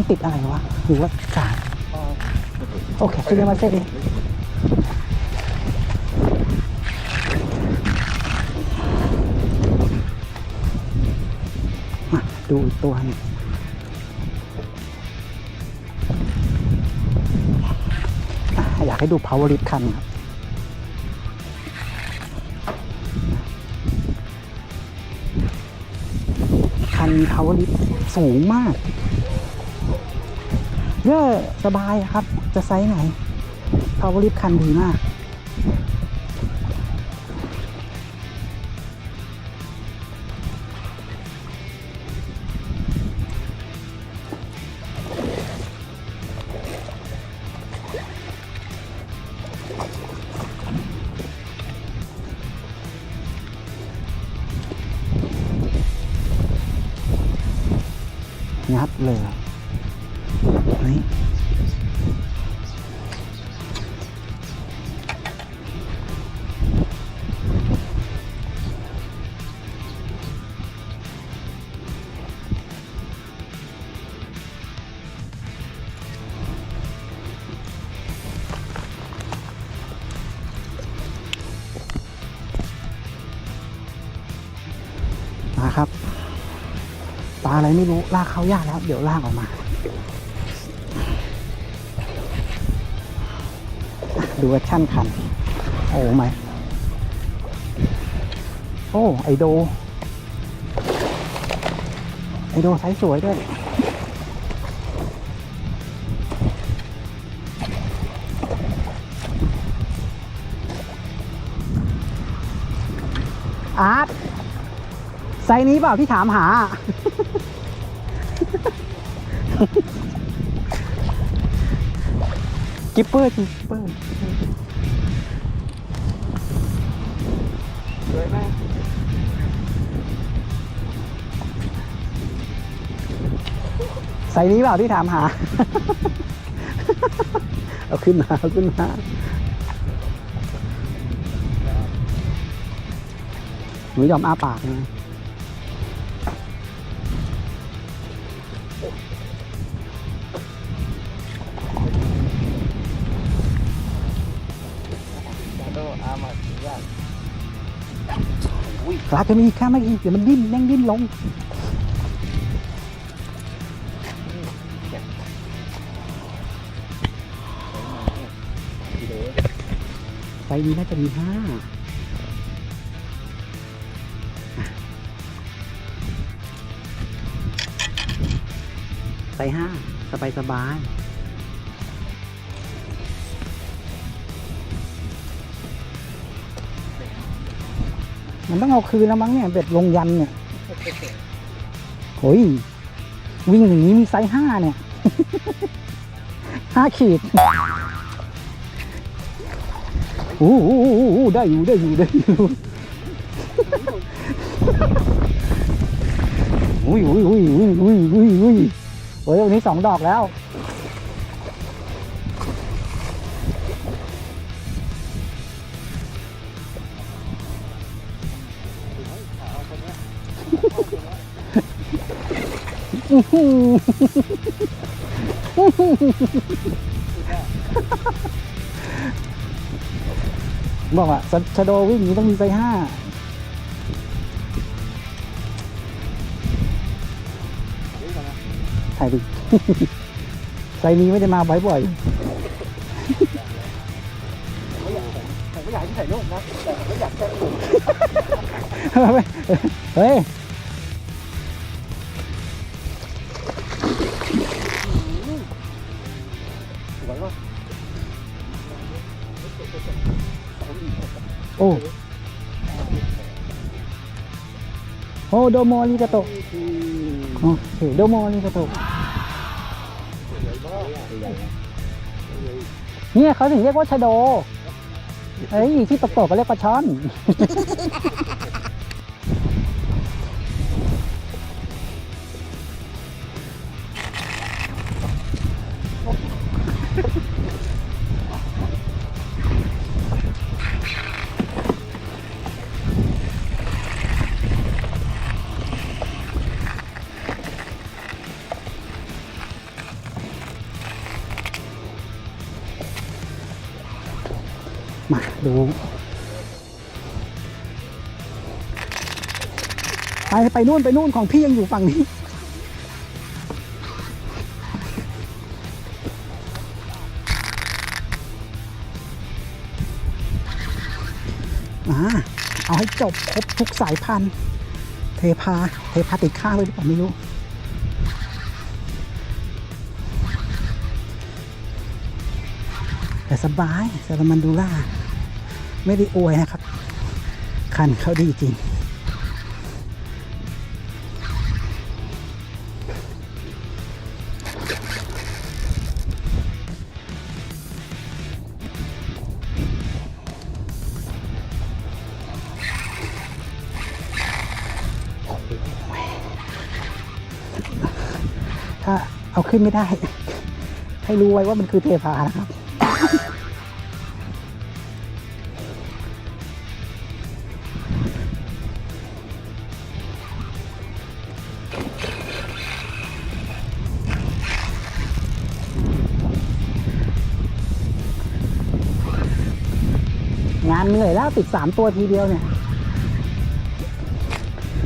มันติดอะไรวะ หรือว่าสารโอเคสุดยอดมาเสร็จมาดูอีกตัวหนึงอะอยากให้ดู power lift คันครับคัน power lift สูงมาก เยอะสบายครับ จะไซส์ไหน power lift คันดีมาก งัดเลย นี่มาครับ ปลาอะไรไม่รู้ลากเขายากแล้ว เดี๋ยวลากออกมา ดูแอคชั่นคัน โอ้ไม่โอ้ ไอโด ไอโดไซส์สวยด้วย อาร์ตไซส์นี้เปล่าที่ถามหา กิปเปอร์กิปเปอร์สวยมากไซส์นี้เปล่าที่ถามหา เอาขึ้นมาเอาขึ้นมาหนูยอมอ้าปากนะ ลาจะมีอีกแค่ไม่กี่เดี๋ยวมันดิ้นแม่งดิ้นลงไซนี้น่าจะมีห้าไซห้าสบายสบาย มันต้องเอาคืนแล้วมั้งเนี่ยเบ็ดลงยันเนี่ยโอ้ยวิ่งอย่างนี้มีไซส์ห้าเนี่ยห้าขีดโอ้โหได้อยู่ได้อยู่ได้อยู่อุ้ยอุ้ยอุ้ยอุ้ยอุ้ยอุ้ยอุ้ยโอ้ยวันนี้สองดอกแล้ว บอกว่าชะโดวิ่งอย่างนี้ต้องมีไซส์ห้าถ่ายดิไซส์นี้ไม่ได้มาบ่อยผมไม่อยากให้ถ่ายรูปนะ แต่ผมก็อยากแจ้งผมๆเฮ้ย โอ้โอ้โดโมอาริกาโตะโอเคโดโมอาริกาโตะเนี่ยเขาถึงเรียกว่าชะโดเอ้ยที่ตกๆก็เรียกปลาช่อน ดูไปไปนู่นไปนู่นของพี่ยังอยู่ฝั่งนี้าเอาให้จบครบทุกสายพันธุ์ เทพา เทพาติดข้างเลยหรือเปล่าไม่รู้ สบายซาลามันดูล่า ไม่ได้อวยนะครับ คันเขาดีจริง ถ้าเอาขึ้นไม่ได้ ให้รู้ไว้ว่ามันคือเทพานะครับานเหนื่อยแล้วติดสามตัวทีเดียวเนี่ย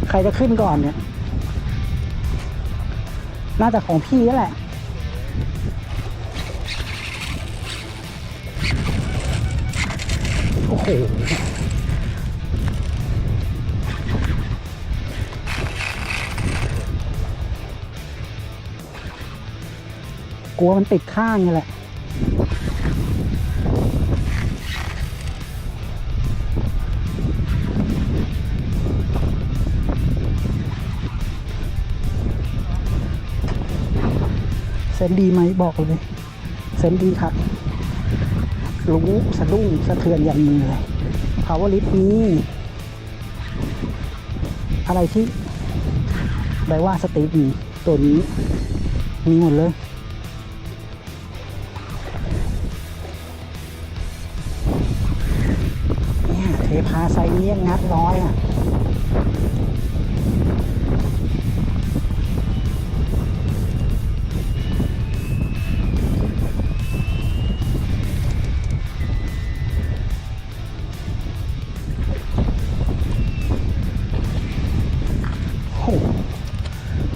ใครจะขึ้นก่อนเนี่ย น่าจะของพี่นั่นแหละโอ้โหกลัวมันติดข้างนี่แหละ นดีไหมบอกเลยเซนดีครับรู้สะดุ้งสะเทือนอยันมือเลย power lift นี้อะไรที่ไดว่าสตีฟมีตัวนี้มีหมดเลยเนี่ยเทพาไซเนียงงัดร้อยอะ โห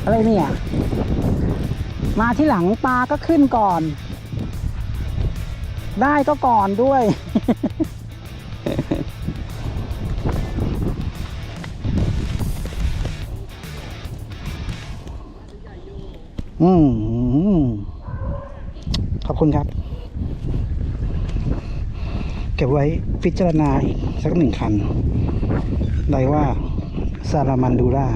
อะไรเนี่ย มาที่หลังปลาก็ขึ้นก่อน ได้ก็ก่อนด้วย อืมขอบคุณครับ เก็บไว้พิจารณาอีกสักหนึ่งคัน ได้ว่าซาลามันดูร่า